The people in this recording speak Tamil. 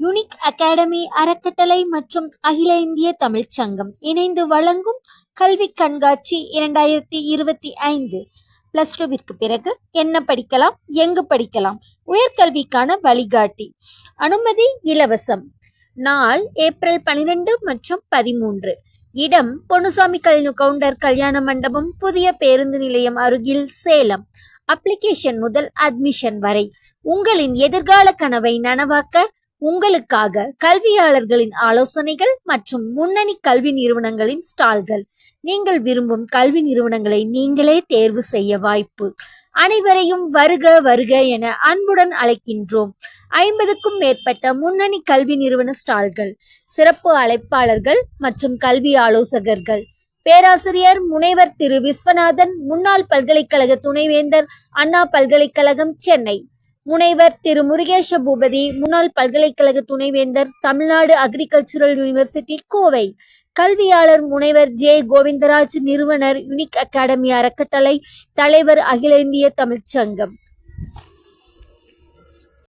யுனிக் அகாடமி அறக்கட்டளை மற்றும் அகில இந்திய தமிழ்ச் சங்கம் இணைந்து வழங்கும் கல்வி கண்காட்சி இரண்டாயிரத்தி இருபத்தி ஐந்து. பிளஸ் டூவிற்கு பிறகு என்ன படிக்கலாம்? எங்கு படிக்கலாம்? உயர்கல்விக்கான வழிகாட்டி. அனுமதி இலவசம். நாள் ஏப்ரல் பனிரெண்டு மற்றும் பதிமூன்று. இடம் பொன்னுசாமி கல் கவுண்டர் கல்யாண மண்டபம் புதிய பேருந்து நிலையம் அருகில் சேலம். அப்ளிகேஷன் முதல் அட்மிஷன் வரை. உங்களின் எதிர்கால கனவை நனவாக்க உங்களுக்காக கல்வியாளர்களின் ஆலோசனைகள் மற்றும் முன்னணி கல்வி நிறுவனங்களின் ஸ்டால்கள். நீங்கள் விரும்பும் கல்வி நிறுவனங்களை நீங்களே தேர்வு செய்ய வாய்ப்பு. அனைவரையும் வருக வருக என அன்புடன் அழைக்கின்றோம். ஐம்பதுக்கும் மேற்பட்ட முன்னணி கல்வி நிறுவன ஸ்டால்கள் சிறப்பு அழைப்பாளர்கள் மற்றும் கல்வி ஆலோசகர்கள். பேராசிரியர் முனைவர் திரு விஸ்வநாதன் முன்னாள் பல்கலைக்கழக துணைவேந்தர் அண்ணா பல்கலைக்கழகம் சென்னை. முனைவர் திரு முருகேஷ பூபதி முன்னாள் பல்கலைக்கழக துணைவேந்தர் தமிழ்நாடு அக்ரிகல்ச்சுரல் யூனிவர்சிட்டி கோவை. கல்வியாளர் முனைவர் ஜே. கோவிந்தராஜ் நிறுவனர் யுனிக் அகாடமி அறக்கட்டளை தலைவர் அகில இந்திய தமிழ்ச்சங்கம்